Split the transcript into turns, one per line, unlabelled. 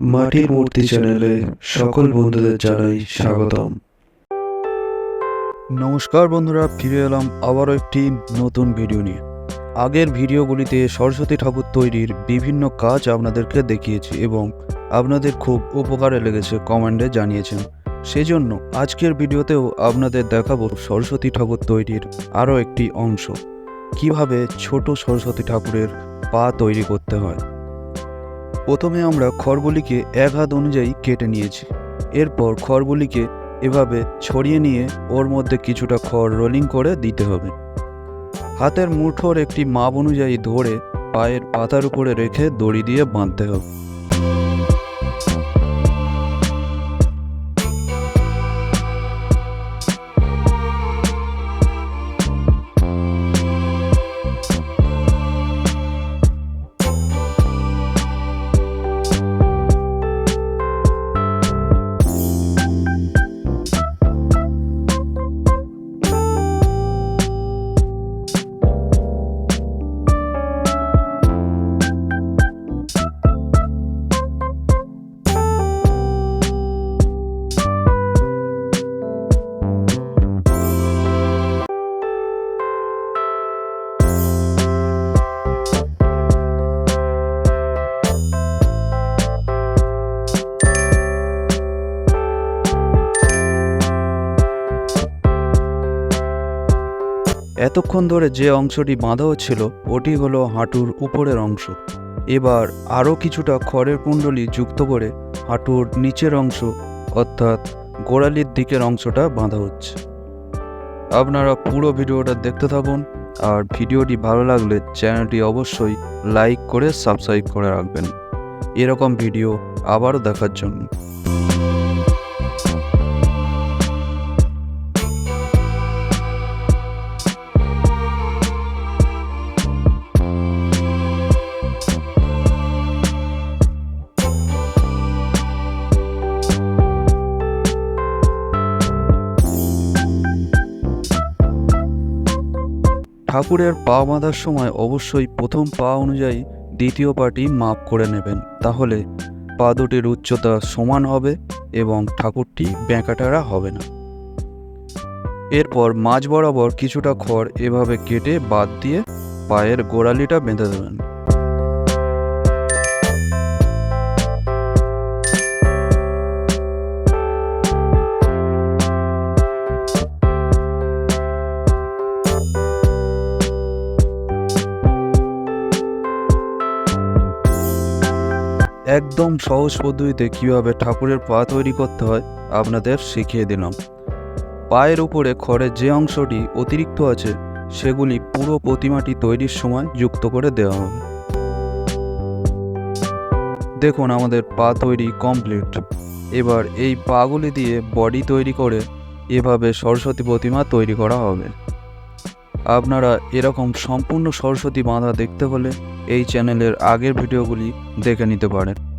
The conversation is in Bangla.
মাটির মূর্তি চ্যানেলে সকল বন্ধুদের জানাই স্বাগতম।
নমস্কার বন্ধুরা, ফিরে এলাম আবারও একটি নতুন ভিডিও নিয়ে। আগের ভিডিওগুলিতে সরস্বতী ঠাকুর তৈরির বিভিন্ন কাজ আপনাদেরকে দেখিয়েছি এবং আপনাদের খুব উপকারে লেগেছে কমেন্টে জানিয়েছেন। সেজন্য আজকের ভিডিওতেও আপনাদের দেখাবো সরস্বতী ঠাকুর তৈরির আরও একটি অংশ। কীভাবে ছোট সরস্বতী ঠাকুরের পা তৈরি করতে হয়? প্রথমে আমরা খড়গুলিকে এক হাত অনুযায়ী কেটে নিয়েছি। এরপর খড়গুলিকে এভাবে ছড়িয়ে নিয়ে ওর মধ্যে কিছুটা খড় রোলিং করে দিতে হবে। হাতের মুঠোর একটি মাপ অনুযায়ী ধরে পায়ের পাতার উপরে রেখে দড়ি দিয়ে বাঁধতে হবে। এতক্ষণ ধরে যে অংশটি বাঁধা হচ্ছিল, ওটি হলো হাঁটুর উপরের অংশ। এবার আরও কিছুটা খড়ের কুণ্ডলি যুক্ত করে হাঁটুর নিচের অংশ, অর্থাৎ গোড়ালির দিকের অংশটা বাঁধা হচ্ছে। আপনারা পুরো ভিডিওটা দেখতে থাকুন, আর ভিডিওটি ভালো লাগলে চ্যানেলটি অবশ্যই লাইক করে সাবস্ক্রাইব করে রাখবেন। এরকম ভিডিও আবারও দেখার জন্য। ঠাকুরের পা বাঁধার সময় অবশ্যই প্রথম পা অনুযায়ী দ্বিতীয় পাটি মাপ করে নেবেন। তাহলে পা দুটির উচ্চতা সমান হবে এবং ঠাকুরটি বেঁকাটারা হবে না। এরপর মাঝ বরাবর কিছুটা খড় এভাবে কেটে বাদ দিয়ে পায়ের গোড়ালিটা বেঁধে দেবেন। একদম সহজ পদ্ধতিতে কীভাবে ঠাকুরের পা তৈরি করতে হয়, আপনাদের শিখিয়ে দিলাম। পায়ের উপরে খড়ের যে অংশটি অতিরিক্ত আছে, সেগুলি পুরো প্রতিমাটি তৈরির সময় যুক্ত করে দেওয়া হবে। দেখুন, আমাদের পা তৈরি কমপ্লিট। এবার এই পাগুলি দিয়ে বডি তৈরি করে এভাবে সরস্বতী প্রতিমা তৈরি করা হবে। আপনারা এরকম সম্পূর্ণ সরস্বতী বাঁধা দেখতে হলে এই চ্যানেলের আগের ভিডিওগুলি দেখে নিতে পারেন।